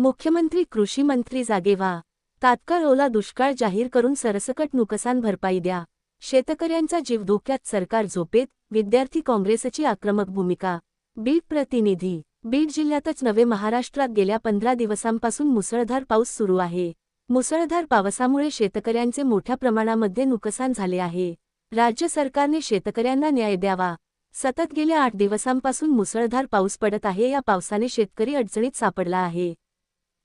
मुख्यमंत्री कृषी मंत्री जागे व्हा. तात्काळ ओला दुष्काळ जाहीर करून सरसकट नुकसान भरपाई द्या. शेतकऱ्यांचा जीव धोक्यात सरकार झोपेत विद्यार्थी काँग्रेसची आक्रमक भूमिका. बीड प्रतिनिधी बीड जिल्ह्यातच नवे महाराष्ट्रात गेल्या पंधरा दिवसांपासून मुसळधार पाऊस सुरू आहे. मुसळधार पावसामुळे शेतकऱ्यांचे मोठ्या प्रमाणामध्ये नुकसान झाले आहे. राज्य सरकारने शेतकऱ्यांना न्याय द्यावा. सतत गेल्या आठ दिवसांपासून मुसळधार पाऊस पडत आहे या पावसाने शेतकरी अडचणीत सापडला आहे.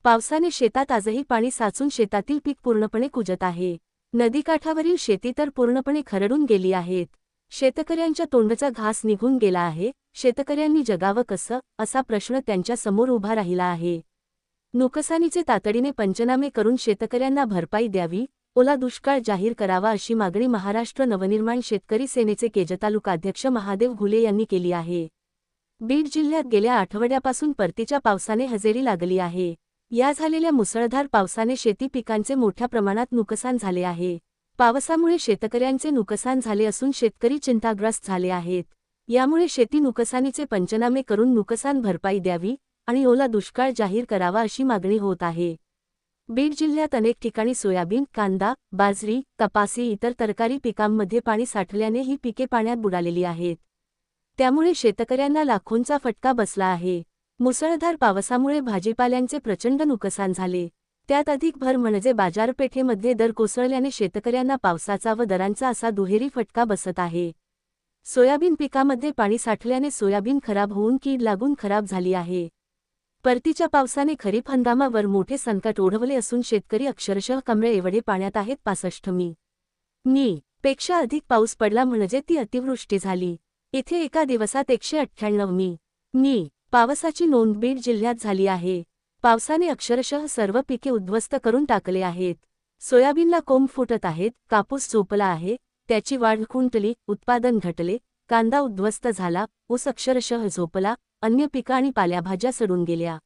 पावसाने शेतात आजही पाणी साचून शेतातील पीक पूर्णपणे कुजत आहे. नदीकाठावरील शेती तर पूर्णपणे खरडून गेली आहेत. शेतकऱ्यांच्या तोंडचा घास निघून गेला आहे. शेतकऱ्यांनी जगावं कसं असा प्रश्न त्यांच्यासमोर उभा राहिला आहे. नुकसानीचे तातडीने पंचनामे करून शेतकऱ्यांना भरपाई द्यावी ओला दुष्काळ जाहीर करावा अशी मागणी महाराष्ट्र नवनिर्माण शेतकरी सेनेचे केजतालुकाध्यक्ष महादेव घुले यांनी केली आहे. बीड जिल्ह्यात गेल्या आठवड्यापासून परतीच्या पावसाने हजेरी लागली आहे. या झालेल्या मुसळधार पावसाने शेती पिकांचे मोठ्या प्रमाणात नुकसान झाले आहे. पावसामुळे शेतकऱ्यांचे नुकसान झाले असून शेतकरी चिंताग्रस्त झाले आहेत. यामुळे शेती नुकसानीचे पंचनामे करून नुकसान भरपाई द्यावी आणि ओला दुष्काळ जाहीर करावा अशी मागणी होत आहे. बीड जिल्ह्यात अनेक ठिकाणी सोयाबीन कांदा बाजरी कपासी इतर तरकारी पिकांमध्ये पाणी साठल्याने ही पिके पाण्यात बुडालेली आहेत. त्यामुळे शेतकऱ्यांना लाखोंचा फटका बसला आहे. मुसळधार पावसामुळे भाजीपाल्यांचे प्रचंड नुकसान झाले. त्यात अधिक भर म्हणजे बाजारपेठेमध्ये दर कोसळल्याने शेतकऱ्यांना पावसाचा व दरांचा असा दुहेरी फटका बसत आहे. सोयाबीन पिकामध्ये पाणी साठल्याने सोयाबीन खराब होऊन कीड लागून खराब झाली आहे. परतीच्या पावसाने खरीप हंगामावर मोठे संकट ओढवले असून शेतकरी अक्षरशः कमळे एवढे पाण्यात आहेत पासष्ट मी. मी. पेक्षा अधिक पाऊस पडला म्हणजे ती अतिवृष्टी झाली. इथे एका दिवसात एकशे अठ्ठ्याण्णव मी. मी. पावसाची नोंद बीड जिल्ह्यात झाली आहे. पावसाने अक्षरशः सर्व पिके उद्ध्वस्त करून टाकले आहेत. सोयाबीनला कोंब फुटत आहेत कापूस झोपला आहे त्याची वाढ खुंटली उत्पादन घटले कांदा उद्ध्वस्त झाला ऊस अक्षरशः झोपला अन्य पिकं आणि पाल्याभाज्या सडून गेल्या.